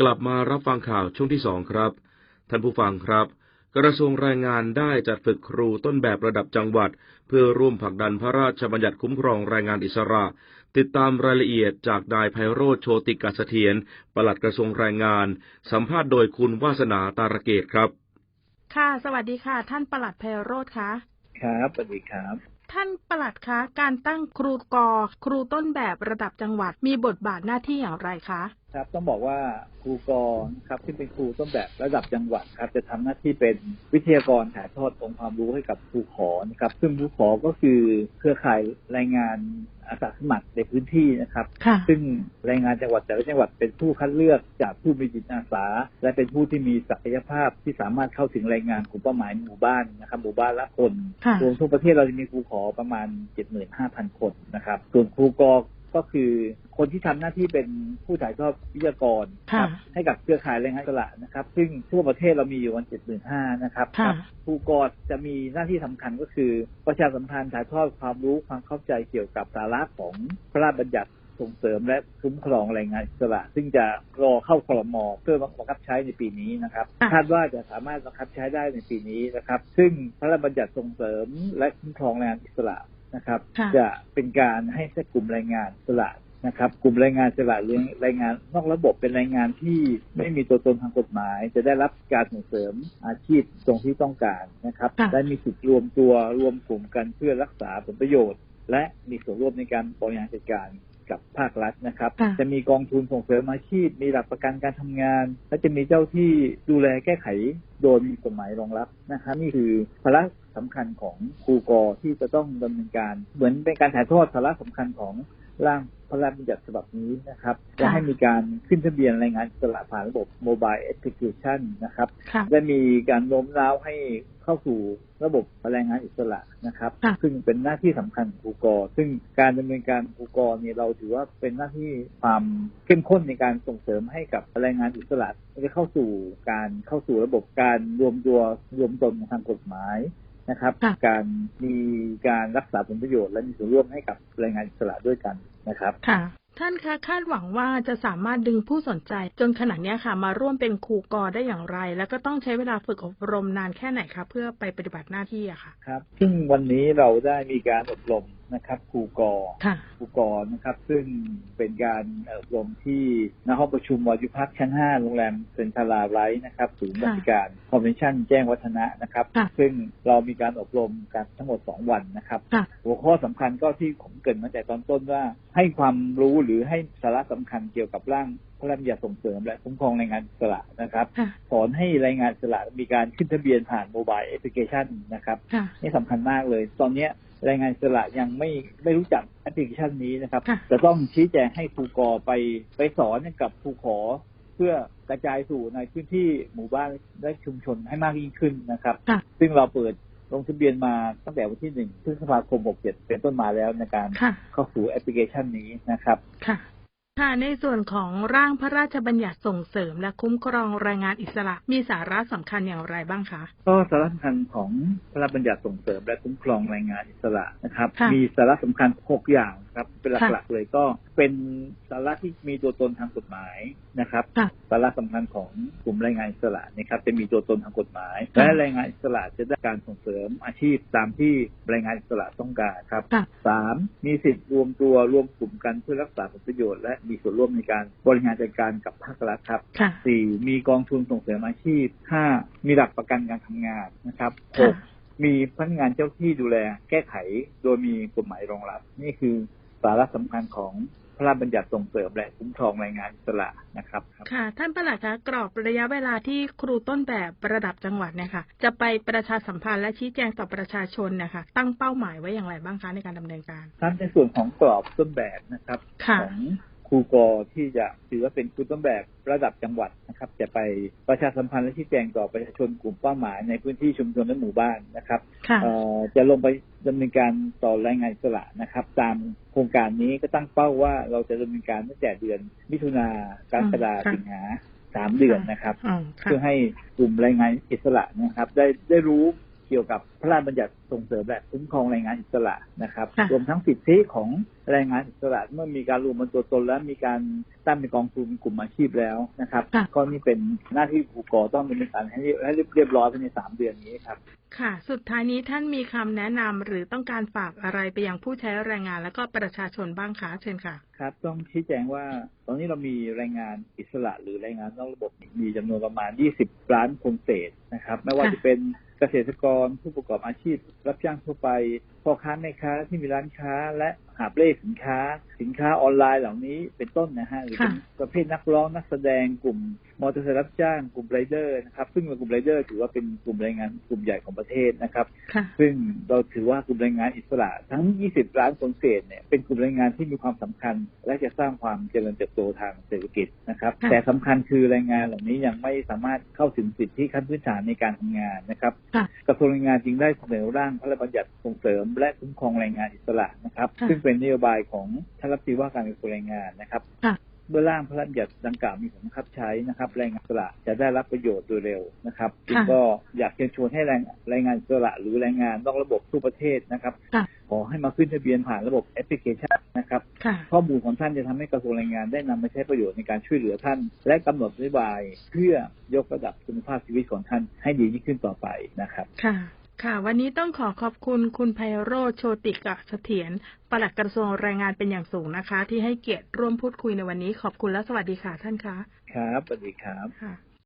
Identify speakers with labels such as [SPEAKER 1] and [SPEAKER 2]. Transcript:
[SPEAKER 1] กลับมารับฟังข่าวช่วงที่สองครับ ท่านผู้ฟังครับ กระทรวงแรงงานได้จัดฝึกครูต้นแบบระดับจังหวัด เพื่อร่วมผลักดันพระราชบัญญัติคุ้มครองแรงงานอิสระ ติดตามรายละเอียดจากนายไพโรธโชติกัสเสถียรปลัดกระทรวงแรงงาน สัมภาษณ์โดยคุณวาสนาตาระเกตครับ
[SPEAKER 2] ค่ะ สวัสดีค่ะ ท่านปลัดไพโรธคะ
[SPEAKER 3] ครับสวัสดีครับ
[SPEAKER 2] ท่านปลัดคะ การตั้งครูกอครูต้นแบบระดับจังหวัดมีบทบาทหน้าที่อย่างไรคะ
[SPEAKER 3] ครับ ต้องบอกว่าครูกรนะครับที่เป็นครูต้นแบบระดับจังหวัดครับ จะทำหน้าที่เป็นวิทยากรถ่ายทอดองค์ความรู้ให้กับครูขอนะครับ ซึ่งครูขอก็คือเครือข่ายรายงานอาสาสมัครในพื้นที่นะครับ
[SPEAKER 2] ค่ะ
[SPEAKER 3] ซึ่งแรงงานจังหวัดแต่ละจังหวัดเป็นผู้คัดเลือกจากผู้มีจิตอาสา และเป็นผู้ที่มีศักยภาพที่สามารถเข้าถึงแรงงานกลุ่มเป้าหมายหมู่บ้านนะครับหมู่บ้านละคน
[SPEAKER 2] ค่ะ
[SPEAKER 3] รวมทั่วประเทศเราจะมีครูขอประมาณ 75,000 คนนะครับ ส่วนครูกอ ก็คือคนที่ทำหน้าที่เป็นผู้ถ่ายทอดวิทยากรครับ
[SPEAKER 2] ค่ะ
[SPEAKER 3] ให้กับเครือข่ายแรงงานอิสระนะครับ ซึ่งทั่วประเทศเรามีอยู่วัน75,000นะครับ
[SPEAKER 2] ค่ะ
[SPEAKER 3] ครูกอจะมีหน้าที่สำคัญก็คือ ประชาสัมพันธ์ถ่ายทอดความรู้ความเข้าใจเกี่ยวกับสาระของพระราชบัญญัติส่งเสริมและคุ้มครองแรงงานอิสระซึ่งจะรอเข้าคลมเพื่อบังคับใช้ในปีนี้นะครับ
[SPEAKER 2] ค่ะ
[SPEAKER 3] คาดว่าจะสามารถบังคับใช้ได้ในปีนี้นะครับ ซึ่งพระราชบัญญัติส่งเสริมและคุ้มครองแรงงานอิสระ นะครับ
[SPEAKER 2] ค่ะ
[SPEAKER 3] จะเป็นการให้กลุ่มแรงงานอิสระนะครับ กลุ่มแรงงานอิสระหรือแรงงานนอกระบบเป็นแรงงานที่ไม่มีตัวตนทางกฎหมาย จะได้รับการส่งเสริมอาชีพตรงที่ต้องการนะครับ
[SPEAKER 2] ค่ะ
[SPEAKER 3] และมีสิทธิ์รวมตัวรวมกลุ่มกันเพื่อรักษาผลประโยชน์ และมีส่วนร่วมในการบริหารจัดการกับภาครัฐนะครับ
[SPEAKER 2] ค่ะ
[SPEAKER 3] จะมีกองทุนส่งเสริมอาชีพ มีหลักประกันการทำงาน และจะมีเจ้าที่ดูแลแก้ไขโดยมีกฎหมายรองรับนะครับนี่คือภาระ สำคัญของครูกอที่จะต้องดำเนินการ เหมือนเป็นการถ่ายทอดภาระสำคัญของร่างพระราชบัญญัติฉบับนี้นะครับ จะให้มีการขึ้นทะเบียนแรงงานอิสระผ่านระบบโมบายแอปพลิเคชันนะครับ
[SPEAKER 2] ค่ะ
[SPEAKER 3] ได้มีการโน้มน้าวให้เข้าสู่ระบบแรงงานอิสระนะครับ
[SPEAKER 2] ค่ะ
[SPEAKER 3] ซึ่งเป็นหน้าที่สำคัญของครูกอซึ่งการดำเนินการของครูกอเนี่ยเราถือว่าเป็นหน้าที่ความเข้มข้นในการส่งเสริมให้กับแรงงานอิสระจะเข้าสู่การเข้าสู่ระบบการรวมตัวรวมตนทางกฎหมาย นะครับ
[SPEAKER 2] ค่ะ
[SPEAKER 3] การมีการรักษาผลประโยชน์และมีส่วนร่วมให้กับแรงงานอิสระด้วยกันนะครับ
[SPEAKER 2] ค่ะท่านคะคาดหวังว่าจะสามารถดึงผู้สนใจ จนขณะเนี้ยค่ะ มาร่วมเป็นครูกอได้อย่างไร แล้วก็ต้องใช้เวลาฝึกอบรมนานแค่ไหนคะเพื่อไปปฏิบัติหน้าที่อะค่ะ
[SPEAKER 3] ครับ ซึ่งวันนี้เราได้มีการอบรม นะครับครูกอ
[SPEAKER 2] ค่ะ
[SPEAKER 3] อุปกรณ์นะครับ ซึ่งเป็นการอบรมที่ณห้องประชุมวายุพักชั้น 5 โรงแรมเซนทราไรท์นะครับศูนย์บริการคอนเวนชั่นแจ้งวัฒนะนะครับ
[SPEAKER 2] ค่ะ
[SPEAKER 3] ซึ่งเรามีการอบรมกันทั้งหมด 2 วันนะครับ
[SPEAKER 2] ค่ะ
[SPEAKER 3] หัวข้อสำคัญก็ที่ผมเกรินมาแต่ตอนต้นว่า ให้ความรู้หรือให้สาระสำคัญเกี่ยวกับร่างพระราชบัญญัติส่งเสริมและคุ้มครองแรงงานอิสระนะครับ
[SPEAKER 2] ค่ะ
[SPEAKER 3] สอนให้แรงงานอิสระมีการขึ้นทะเบียนผ่านโมบายแอปพลิเคชันนะครับ
[SPEAKER 2] ค่ะ
[SPEAKER 3] นี่สำคัญมากเลย ตอนเนี้ย แรงงานอิสระยังไม่ไม่รู้จักแอปพลิเคชันนี้นะครับ
[SPEAKER 2] ค่ะ
[SPEAKER 3] จะต้องชี้แจงให้ครูกอไปไปสอนให้กับครูขอ เพื่อกระจายสู่ในพื้นที่หมู่บ้านและชุมชนให้มากยิ่งขึ้นนะครับ
[SPEAKER 2] ค่ะ
[SPEAKER 3] ซึ่งเราเปิดลงทะเบียนมาตั้งแต่วันที่หนึ่งพฤษภาคม 67 เป็นต้นมาแล้วในการ
[SPEAKER 2] ค่ะ
[SPEAKER 3] เข้าสู่แอปพลิเคชันนี้นะครับ
[SPEAKER 2] ค่ะ ค่ะในส่วนของร่างพระราชบัญญัติส่งเสริม และคุ้มครองแรงงานอิสระ มีสาระสำคัญอย่างไรบ้างคะ
[SPEAKER 3] ก็สาระสำคัญของพระราชบัญญัติส่งเสริม และคุ้มครองแรงงานอิสระนะครับ
[SPEAKER 2] ค่ะ
[SPEAKER 3] มีสาระสำคัญ 6 อย่างครับเป็น
[SPEAKER 2] ค่ะ
[SPEAKER 3] หลักๆเลยก็เป็นสาระที่มีตัวตนทางกฎหมายนะครับ
[SPEAKER 2] ค่ะ
[SPEAKER 3] สาระสำคัญของกลุ่มแรงงานอิสระนะครับจะมีตัวตนทางกฎหมาย
[SPEAKER 2] ค่ะ
[SPEAKER 3] และแรงงานอิสระจะได้การส่งเสริมอาชีพตามที่แรงงานอิสระต้องการครับ
[SPEAKER 2] ค่ะ
[SPEAKER 3] สามมีสิทธิ์รวมตัวรวมกลุ่มกันเพื่อรักษาผลประโยชน์และมีส่วนร่วมในการบริหารจัดการกับภาครัฐครับ
[SPEAKER 2] ค่ะ
[SPEAKER 3] สี่มีกองทุนส่งเสริมอาชีพห้ามีหลักประกันการทำงานนะครับห
[SPEAKER 2] ค่ะ
[SPEAKER 3] กมีพนักงานเจ้าที่ดูแลแก้ไข โดยมีกฎหมายรองรับ นี่คือสาระสำคัญของพระราชบัญญัติส่งเสริมและคุ้มครองแรงงานอิสระนะครับ
[SPEAKER 2] ค่ะ ท่านประหลัดคะกรอบระยะเวลาที่ครูต้นแบบระดับจังหวัดเนี่ยค่ะ จะไปประชาสัมพันธ์และชี้แจงต่อประชาชนนะคะตั้งเป้าหมายไว้อย่างไรบ้างคะในการดำเนินการ
[SPEAKER 3] ทั้งในส่วนของกรอบต้นแบบนะครับ
[SPEAKER 2] ค่ะ
[SPEAKER 3] ของ ครูกอที่จะถือว่าเป็นครูต้นแบบระดับจังหวัดนะครับ จะไปประชาสัมพันธ์และชี้แจงต่อประชาชนกลุ่มเป้าหมายในพื้นที่ชุมชนและหมู่บ้านนะครับ
[SPEAKER 2] ค่ะ
[SPEAKER 3] เอ่อจะลงไปดำเนินการต่อแรงงานอิสระนะครับ ตามโครงการนี้ก็ตั้งเป้าว่าเราจะดำเนินการตั้งแต่เดือน มิถุนากรกฎาคม
[SPEAKER 2] ค่ะ
[SPEAKER 3] สิงหาสามเดือนนะครับ
[SPEAKER 2] อ๋อค่ะ
[SPEAKER 3] เพื่อให้กลุ่มแรงงานอิสระนะครับ ได้ได้รู้ เกี่ยวกับพระราชบัญญัติส่งเสริมและคุ้มครองแรงงานอิสระนะครับ
[SPEAKER 2] ค่ะ
[SPEAKER 3] รวมทั้งสิทธิของแรงงานอิสระเมื่อมีการรวมเป็นตัวตนและมีการตั้งเป็นกองทุนกลุ่มอาชีพแล้วนะครับ
[SPEAKER 2] ค่ะ
[SPEAKER 3] ก็นี่เป็นหน้าที่ครูกอต้องดำเนินการให้ให้เรียบร้อยภายในสามเดือนนี้ครับ
[SPEAKER 2] ค่ะ สุดท้ายนี้ท่านมีคำแนะนำหรือต้องการฝากอะไรไปยังผู้ใช้แรงงานแล้วก็ประชาชนบ้างคะเชิญค่ะ
[SPEAKER 3] ครับ ต้องชี้แจงว่าตอนนี้เรามีแรงงานอิสระหรือแรงงานนอกระบบมีจำนวนประมาณ 20 ล้านคนเศษนะครับ ไม่ว่า
[SPEAKER 2] ค่ะ
[SPEAKER 3] จะเป็น เกษตรกรผู้ประกอบอาชีพ รับจ้างทั่วไปพ่อค้าแม่ค้าที่มีร้านค้า และหาบเล่สินค้า สินค้าออนไลน์เหล่านี้เป็นต้นนะฮะหรือเป็น
[SPEAKER 2] ค่ะ
[SPEAKER 3] ประเภทนักร้องนักแสดงกลุ่ม มอเตอร์ไซค์รับจ้างกลุ่มไรเดอร์นะครับซึ่งกลุ่มไรเดอร์ถือว่าเป็นกลุ่มแรงงานกลุ่มใหญ่ของประเทศนะครับ
[SPEAKER 2] ค่ะ
[SPEAKER 3] ซึ่งเราถือว่ากลุ่มแรงงานอิสระทั้ง 20 ล้านคนเศษเนี่ยเป็นกลุ่มแรงงานที่มีความสำคัญ และจะสร้างความเจริญเติบโตทางเศรษฐกิจนะครับ
[SPEAKER 2] ค่ะ
[SPEAKER 3] แต่สำคัญคือแรงงานเหล่านี้ยังไม่สามารถเข้าถึงสิทธิขั้นพื้นฐานในการทำงานนะครับ
[SPEAKER 2] ค่ะ
[SPEAKER 3] กระทรวงแรงงานจึงได้เสนอร่างพระราชบัญญัติส่งเสริม และคุ้มครองแรงงานอิสระนะครับ
[SPEAKER 2] ค่ะ
[SPEAKER 3] ซึ่งเป็นนโยบายของท่านรัฐมนตรีว่าการกระทรวงแรงงานนะครับ
[SPEAKER 2] ค่ะ
[SPEAKER 3] เมื่อร่างพระราชบัญญัติดังกล่าวมีผลบังคับใช้นะครับ แรงงานอิสระจะได้รับประโยชน์โดยเร็วนะครับจึงก็อยากเชิญชวนให้แรงแรงงานอิสระหรือแรงงานนอกระบบทั่วประเทศนะครับ
[SPEAKER 2] ค่ะ
[SPEAKER 3] ขอให้มาขึ้นทะเบียนผ่านระบบแอปพลิเคชันนะครับ
[SPEAKER 2] ค่ะ
[SPEAKER 3] ข้อมูลของท่านจะทำให้กระทรวงแรงงานได้นำมาใช้ประโยชน์ในการช่วยเหลือท่าน และกำหนดนโยบาย เพื่อยกระดับคุณภาพชีวิตของท่านให้ดียิ่งขึ้นต่อไปนะครับ
[SPEAKER 2] ค่ะค่ะ วันนี้ต้องขอขอบคุณคุณไพโรจน์โชติกะเสถียรปลัดกระทรวงแรงงานเป็นอย่างสูงนะคะ ที่ให้เกียรติร่วมพูดคุยในวันนี้ ขอบคุณและสวัสดีค่ะท่านคะ
[SPEAKER 3] ครับ สวัสดีครับ
[SPEAKER 2] ค่ะ